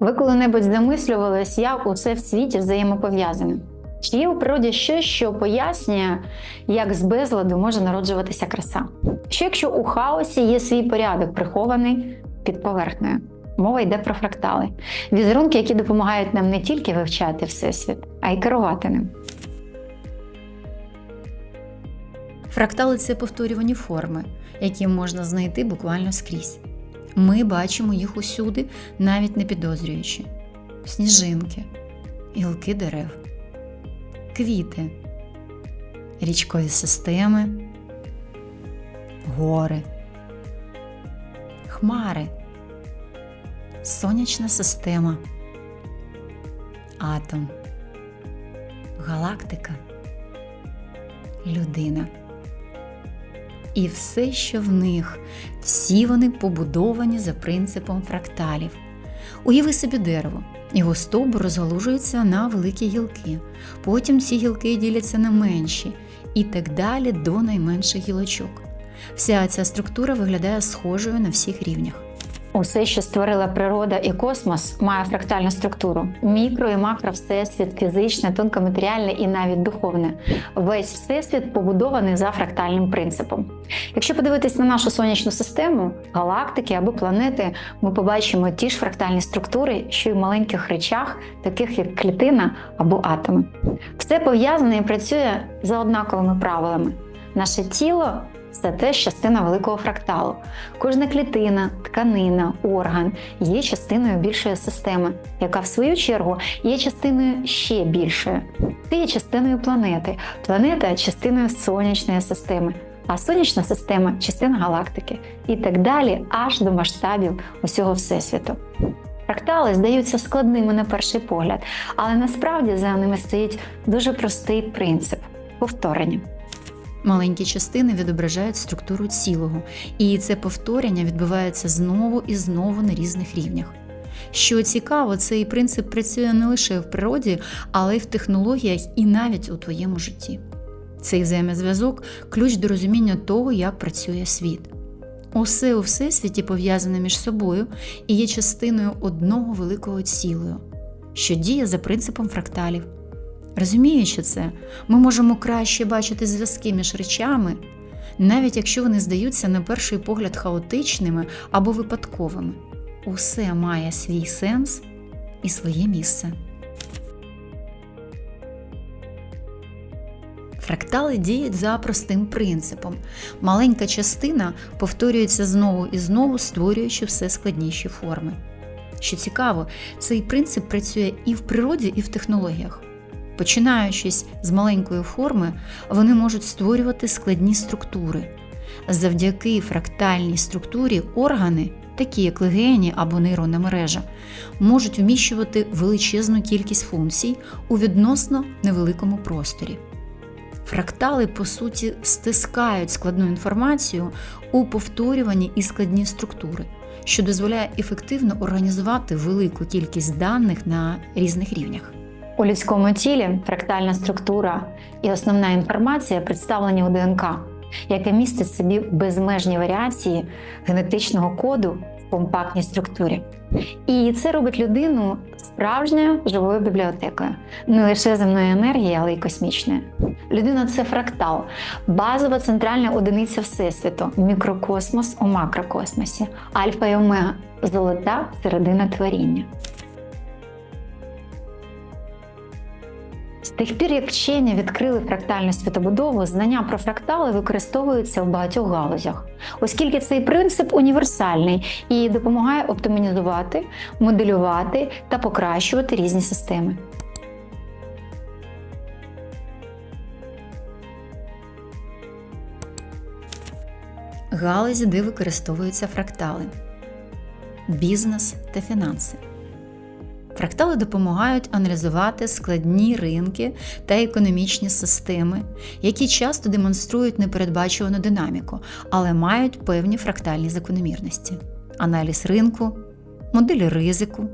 Ви коли-небудь замислювались, як усе в світі взаємопов'язане? Чи є у природі щось, що пояснює, як з безладу може народжуватися краса? Що якщо у хаосі є свій порядок, прихований під поверхнею? Мова йде про фрактали, візерунки, які допомагають нам не тільки вивчати всесвіт, а й керувати ним. Фрактали це повторювані форми, які можна знайти буквально скрізь. Ми бачимо їх усюди, навіть не підозрюючи: сніжинки, гілки дерев, квіти, річкові системи, гори, хмари, сонячна система, атом, галактика, людина. І все, що в них, всі вони побудовані за принципом фракталів. Уяви собі дерево. Його стовбур розгалужується на великі гілки, потім ці гілки діляться на менші і так далі до найменших гілочок. Вся ця структура виглядає схожою на всіх рівнях. Усе, що створила природа і космос, має фрактальну структуру: мікро і макро всесвіт, фізичне, тонкоматеріальне і навіть духовне. Весь всесвіт побудований за фрактальним принципом. Якщо подивитись на нашу сонячну систему, галактики або планети, ми побачимо ті ж фрактальні структури, що й в маленьких речах, таких як клітина або атоми. Все пов'язане і працює за однаковими правилами. Наше тіло це теж частина великого фракталу. Кожна клітина, тканина, орган є частиною більшої системи, яка в свою чергу є частиною ще більшої. Ти є частиною планети, планета частиною сонячної системи, а сонячна система частина галактики і так далі, аж до масштабів усього всесвіту. Фрактали здаються складними на перший погляд, але насправді за ними стоїть дуже простий принцип повторення. Маленькі частини відображають структуру цілого, і це повторення відбувається знову і знову на різних рівнях. Що цікаво, цей принцип працює не лише в природі, але й в технологіях і навіть у твоєму житті. Цей взаємозв'язок ключ до розуміння того, як працює світ. Усе у всесвіті пов'язане між собою і є частиною одного великого цілого, що діє за принципом фракталів. Розуміючи це, ми можемо краще бачити зв'язки між речами, навіть якщо вони здаються на перший погляд хаотичними або випадковими. Усе має свій сенс і своє місце. Фрактали діють за простим принципом. Маленька частина повторюється знову і знову, створюючи все складніші форми. Що цікаво, цей принцип працює і в природі, і в технологіях. Починаючись з маленької форми, вони можуть створювати складні структури. Завдяки фрактальній структурі органи, такі як легені або нейронна мережа, можуть вміщувати величезну кількість функцій у відносно невеликому просторі. Фрактали, по суті, стискають складну інформацію у повторюванні і складні структури, що дозволяє ефективно організувати велику кількість даних на різних рівнях. У людському тілі фрактальна структура і основна інформація представлені у ДНК, яке містить собі безмежні варіації генетичного коду в компактній структурі. І це робить людину справжньою живою бібліотекою, не лише земної енергії, але й космічної. Людина це фрактал, базова центральна одиниця Всесвіту, мікрокосмос у макрокосмосі, альфа і омега, золота середина творіння. З тих пір, як вчені відкрили фрактальну світобудову, знання про фрактали використовуються в багатьох галузях, оскільки цей принцип універсальний і допомагає оптимізувати, моделювати та покращувати різні системи. Галузі, де використовуються фрактали, бізнес та фінанси. Фрактали допомагають аналізувати складні ринки та економічні системи, які часто демонструють непередбачувану динаміку, але мають певні фрактальні закономірності: аналіз ринку, моделі ризику,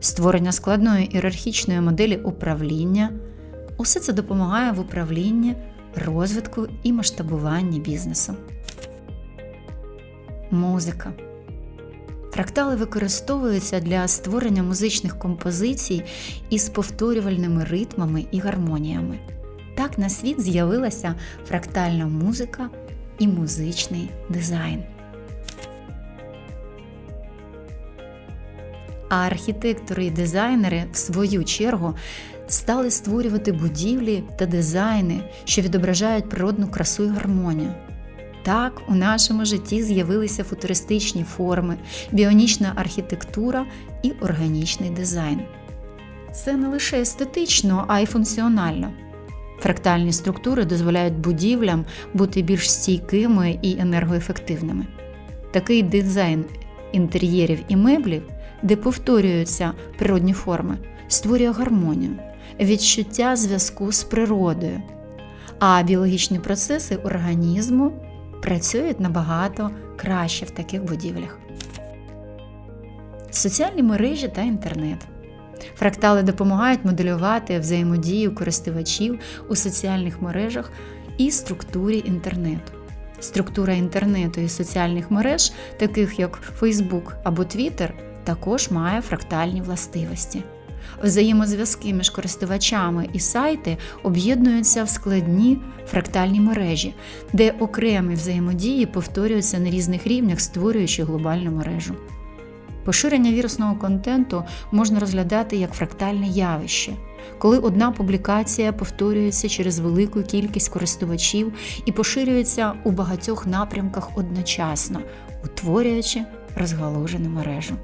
створення складної ієрархічної моделі управління. Усе це допомагає в управлінні, розвитку і масштабуванні бізнесу. Музика Фрактали використовуються для створення музичних композицій із повторювальними ритмами і гармоніями. Так на світ з'явилася фрактальна музика і музичний дизайн. А архітектори і дизайнери, в свою чергу, стали створювати будівлі та дизайни, що відображають природну красу і гармонію. Так, у нашому житті з'явилися футуристичні форми, біонічна архітектура і органічний дизайн. Це не лише естетично, а й функціонально. Фрактальні структури дозволяють будівлям бути більш стійкими і енергоефективними. Такий дизайн інтер'єрів і меблів, де повторюються природні форми, створює гармонію, відчуття зв'язку з природою, а біологічні процеси організму працюють набагато краще в таких будівлях. Соціальні мережі та інтернет. Фрактали допомагають моделювати взаємодію користувачів у соціальних мережах і структурі інтернету. Структура інтернету і соціальних мереж, таких як Facebook або Twitter, також має фрактальні властивості. Взаємозв'язки між користувачами і сайти об'єднуються в складні фрактальні мережі, де окремі взаємодії повторюються на різних рівнях, створюючи глобальну мережу. Поширення вірусного контенту можна розглядати як фрактальне явище, коли одна публікація повторюється через велику кількість користувачів і поширюється у багатьох напрямках одночасно, утворюючи розгалужену мережу.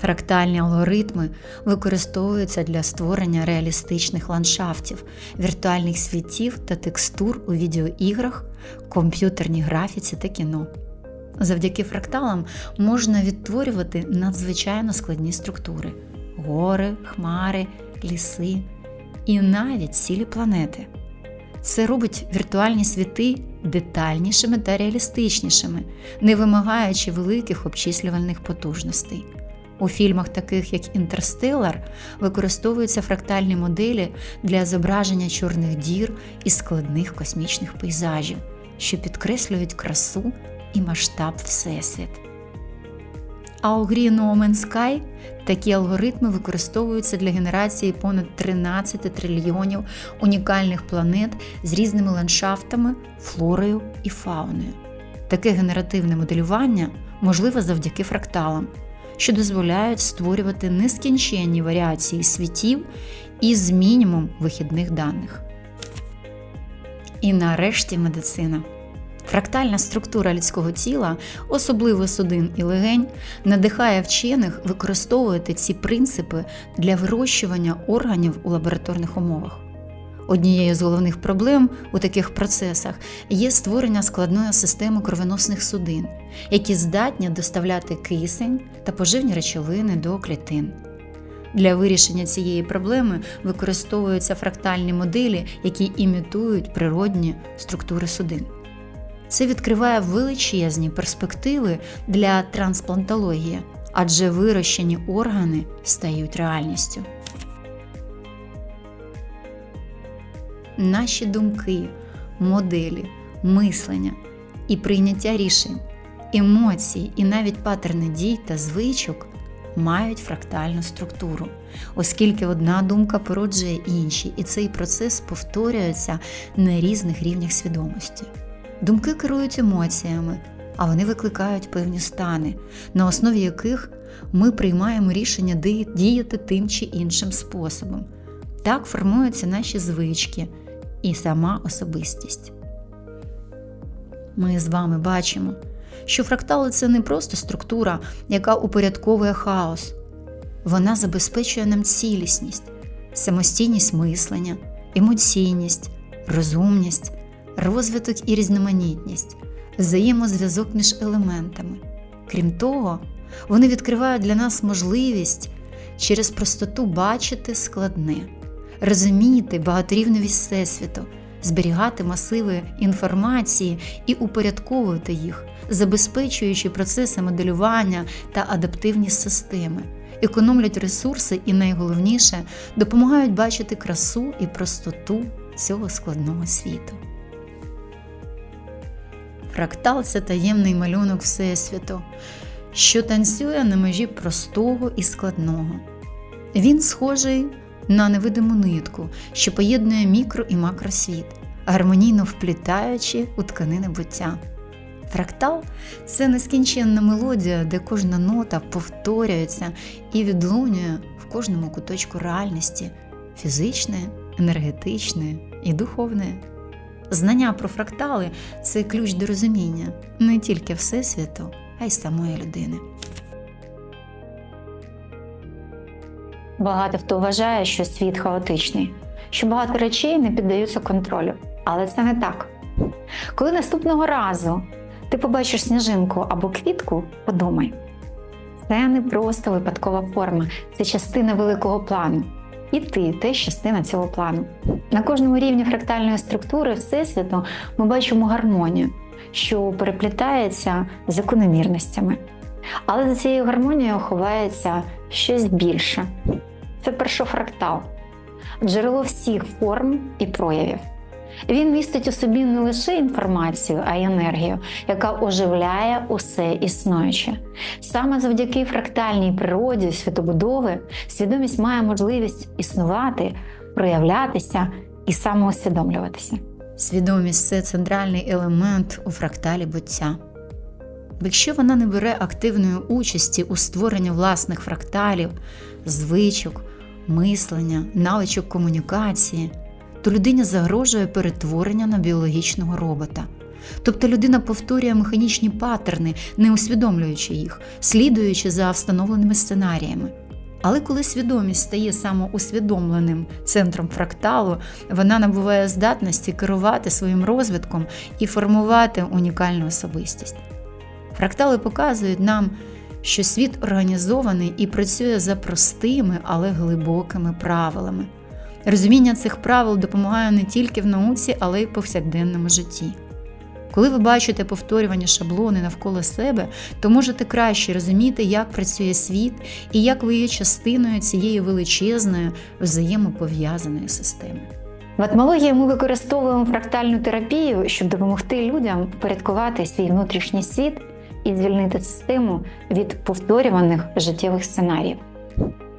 Фрактальні алгоритми використовуються для створення реалістичних ландшафтів, віртуальних світів та текстур у відеоіграх, комп'ютерній графіці та кіно. Завдяки фракталам можна відтворювати надзвичайно складні структури гори, хмари, ліси і навіть цілі планети. Це робить віртуальні світи детальнішими та реалістичнішими, не вимагаючи великих обчислювальних потужностей. У фільмах, таких як Інтерстелар, використовуються фрактальні моделі для зображення чорних дір і складних космічних пейзажів, що підкреслюють красу і масштаб Всесвіт. А у грі No Man's Sky такі алгоритми використовуються для генерації понад 13 трильйонів унікальних планет з різними ландшафтами, флорою і фауною. Таке генеративне моделювання можливе завдяки фракталам що дозволяють створювати нескінченні варіації світів із мінімум вихідних даних. І нарешті медицина. Фрактальна структура людського тіла, особливо судин і легень, надихає вчених використовувати ці принципи для вирощування органів у лабораторних умовах. Однією з головних проблем у таких процесах є створення складної системи кровоносних судин, які здатні доставляти кисень та поживні речовини до клітин. Для вирішення цієї проблеми використовуються фрактальні моделі, які імітують природні структури судин. Це відкриває величезні перспективи для трансплантології, адже вирощені органи стають реальністю. Наші думки, моделі, мислення і прийняття рішень, емоції і навіть патерни дій та звичок мають фрактальну структуру, оскільки одна думка породжує інші, і цей процес повторюється на різних рівнях свідомості. Думки керують емоціями, а вони викликають певні стани, на основі яких ми приймаємо рішення діяти тим чи іншим способом. Так формуються наші звички і сама особистість. Ми з вами бачимо, що фрактали це не просто структура, яка упорядковує хаос, вона забезпечує нам цілісність, самостійність мислення, емоційність, розумність, розвиток і різноманітність, взаємозв'язок між елементами. Крім того, вони відкривають для нас можливість через простоту бачити складне розуміти багаторівновість Всесвіту, зберігати масиви інформації і упорядковувати їх, забезпечуючи процеси моделювання та адаптивні системи, економлять ресурси і найголовніше допомагають бачити красу і простоту цього складного світу. Фрактал це таємний малюнок Всесвіту, що танцює на межі простого і складного. Він схожий на невидиму нитку, що поєднує мікро і макросвіт, гармонійно вплітаючи у тканини буття. Фрактал це нескінченна мелодія, де кожна нота повторюється і відлунює в кожному куточку реальності фізичної, енергетичної і духовної. Знання про фрактали це ключ до розуміння не тільки Всесвіту, а й самої людини. Багато хто вважає, що світ хаотичний, що багато речей не піддаються контролю. Але це не так. Коли наступного разу ти побачиш сніжинку або квітку, подумай. Це не просто випадкова форма, це частина великого плану. І ти теж частина цього плану. На кожному рівні фрактальної структури Всесвіту ми бачимо гармонію, що переплітається з закономірностями. Але за цією гармонією ховається щось більше. Це першофрактал, джерело всіх форм і проявів. Він містить у собі не лише інформацію, а й енергію, яка оживляє усе існуюче. Саме завдяки фрактальній природі світобудови свідомість має можливість існувати, проявлятися і самоусвідомлюватися. Свідомість це центральний елемент у фракталі буття. Якщо вона не бере активної участі у створенні власних фракталів, звичок, мислення, навичок комунікації, то людині загрожує перетворення на біологічного робота. Тобто людина повторює механічні паттерни, не усвідомлюючи їх, слідуючи за встановленими сценаріями. Але коли свідомість стає самоусвідомленим центром фракталу, вона набуває здатності керувати своїм розвитком і формувати унікальну особистість. Фрактали показують нам, що світ організований і працює за простими, але глибокими правилами. Розуміння цих правил допомагає не тільки в науці, але й в повсякденному житті. Коли ви бачите повторювані шаблони навколо себе, то можете краще розуміти, як працює світ і як ви є частиною цієї величезної взаємопов'язаної системи. В атмології ми використовуємо фрактальну терапію, щоб допомогти людям впорядкувати свій внутрішній світ і звільнити систему від повторюваних життєвих сценаріїв.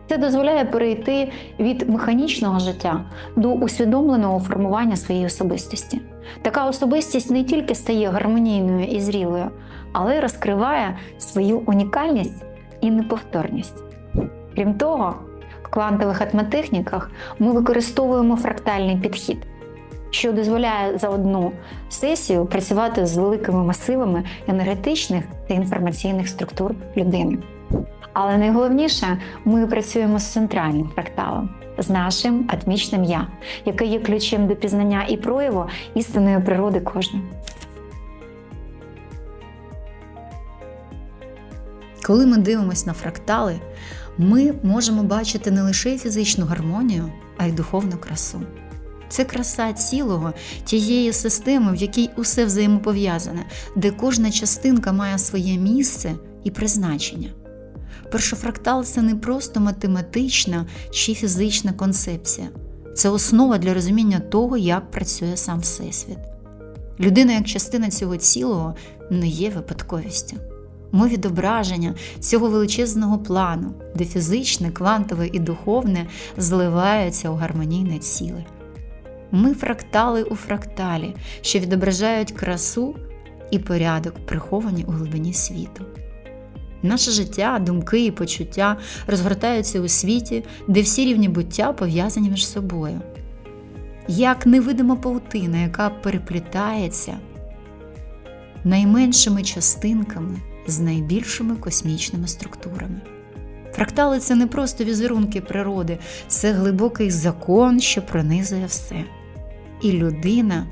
Це дозволяє перейти від механічного життя до усвідомленого формування своєї особистості. Така особистість не тільки стає гармонійною і зрілою, але й розкриває свою унікальність і неповторність. Крім того, в квантових атмотехніках ми використовуємо фрактальний підхід, що дозволяє за одну сесію працювати з великими масивами енергетичних та інформаційних структур людини. Але найголовніше, ми працюємо з центральним фракталом, з нашим атмічним я, яке є ключем до пізнання і прояву істинної природи кожного. Коли ми дивимося на фрактали, ми можемо бачити не лише фізичну гармонію, а й духовну красу. Це краса цілого тієї системи, в якій усе взаємопов'язане, де кожна частинка має своє місце і призначення. Першофрактал це не просто математична чи фізична концепція, це основа для розуміння того, як працює сам Всесвіт. Людина як частина цього цілого не є випадковістю. Ми відображення цього величезного плану, де фізичне, квантове і духовне зливаються у гармонійне ціле. Ми фрактали у фракталі, що відображають красу і порядок, приховані у глибині світу. Наше життя, думки і почуття розгортаються у світі, де всі рівні буття пов'язані між собою. Як невидима паутина, яка переплітається найменшими частинками з найбільшими космічними структурами. Фрактали це не просто візерунки природи, це глибокий закон, що пронизує все. І людина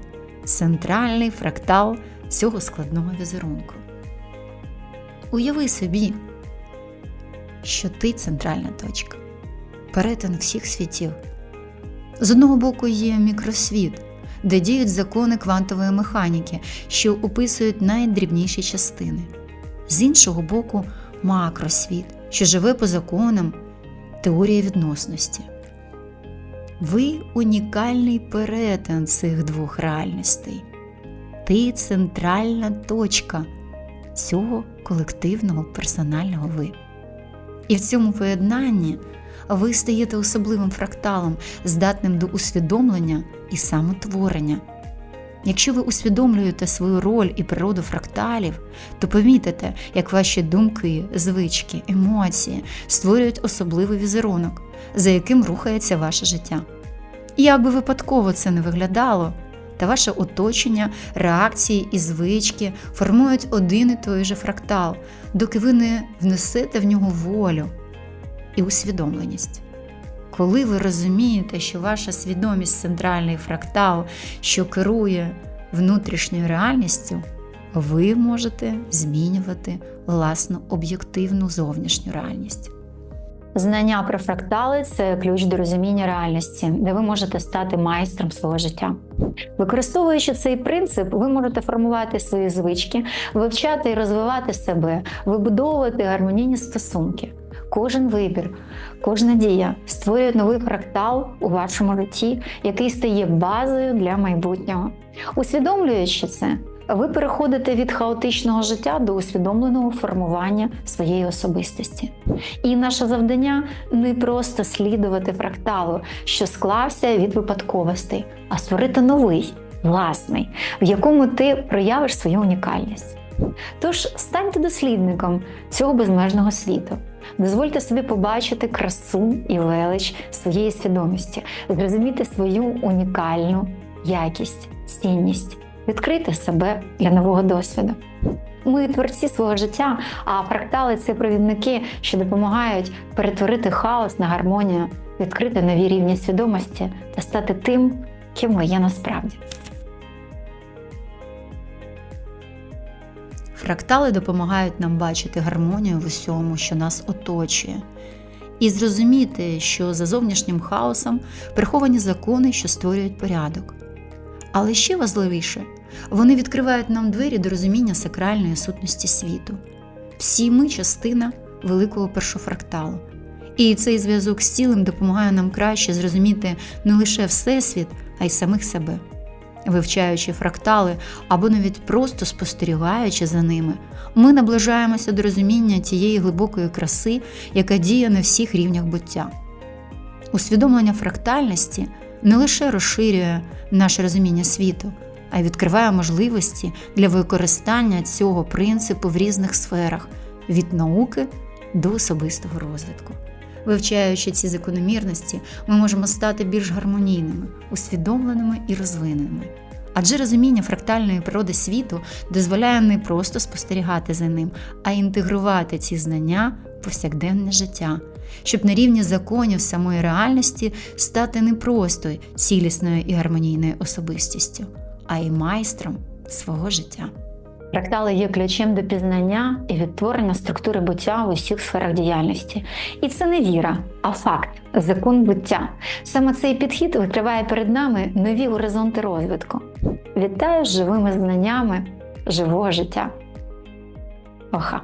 центральний фрактал цього складного візерунку. Уяви собі, що ти центральна точка, перетин всіх світів. З одного боку є мікросвіт, де діють закони квантової механіки, що описують найдрібніші частини. З іншого боку, макросвіт, що живе по законам теорії відносності. Ви унікальний перетин цих двох реальностей. ти центральна точка цього колективного персонального ви. І в цьому поєднанні ви стаєте особливим фракталом, здатним до усвідомлення і самотворення. Якщо ви усвідомлюєте свою роль і природу фракталів, то помітите, як ваші думки, звички, емоції створюють особливий візерунок, за яким рухається ваше життя. І як би випадково це не виглядало, та ваше оточення, реакції і звички формують один і той же фрактал, доки ви не внесете в нього волю і усвідомленість. Коли ви розумієте, що ваша свідомість центральний фрактал, що керує внутрішньою реальністю, ви можете змінювати власну об'єктивну зовнішню реальність. Знання про фрактали це ключ до розуміння реальності, де ви можете стати майстром свого життя. Використовуючи цей принцип, ви можете формувати свої звички, вивчати і розвивати себе, вибудовувати гармонійні стосунки. Кожен вибір, кожна дія створює новий фрактал у вашому житті, який стає базою для майбутнього. Усвідомлюючи це, ви переходите від хаотичного життя до усвідомленого формування своєї особистості. І наше завдання не просто слідувати фракталу, що склався від випадковостей, а створити новий, власний, в якому ти проявиш свою унікальність. Тож станьте дослідником цього безмежного світу. Дозвольте собі побачити красу і велич своєї свідомості, зрозуміти свою унікальну якість, цінність, відкрити себе для нового досвіду. Ми творці свого життя, а фрактали це провідники, що допомагають перетворити хаос на гармонію, відкрити нові рівні свідомості та стати тим, ким ми є насправді. Фрактали допомагають нам бачити гармонію в усьому, що нас оточує, і зрозуміти, що за зовнішнім хаосом приховані закони, що створюють порядок. Але ще важливіше, вони відкривають нам двері до розуміння сакральної сутності світу. Всі ми частина великого першофракталу. І цей зв'язок з цілим допомагає нам краще зрозуміти не лише Всесвіт, а й самих себе. Вивчаючи фрактали або навіть просто спостерігаючи за ними, ми наближаємося до розуміння тієї глибокої краси, яка діє на всіх рівнях буття. Усвідомлення фрактальності не лише розширює наше розуміння світу, а й відкриває можливості для використання цього принципу в різних сферах від науки до особистого розвитку. Вивчаючи ці закономірності, ми можемо стати більш гармонійними, усвідомленими і розвиненими. Адже розуміння фрактальної природи світу дозволяє не просто спостерігати за ним, а інтегрувати ці знання в повсякденне життя, щоб на рівні законів самої реальності стати не просто цілісною і гармонійною особистістю, а й майстром свого життя. Фрактали є ключем до пізнання і відтворення структури буття в усіх сферах діяльності. І це не віра, а факт, закон буття. Саме цей підхід відкриває перед нами нові горизонти розвитку. Вітаю з живими знаннями живого життя. Оха!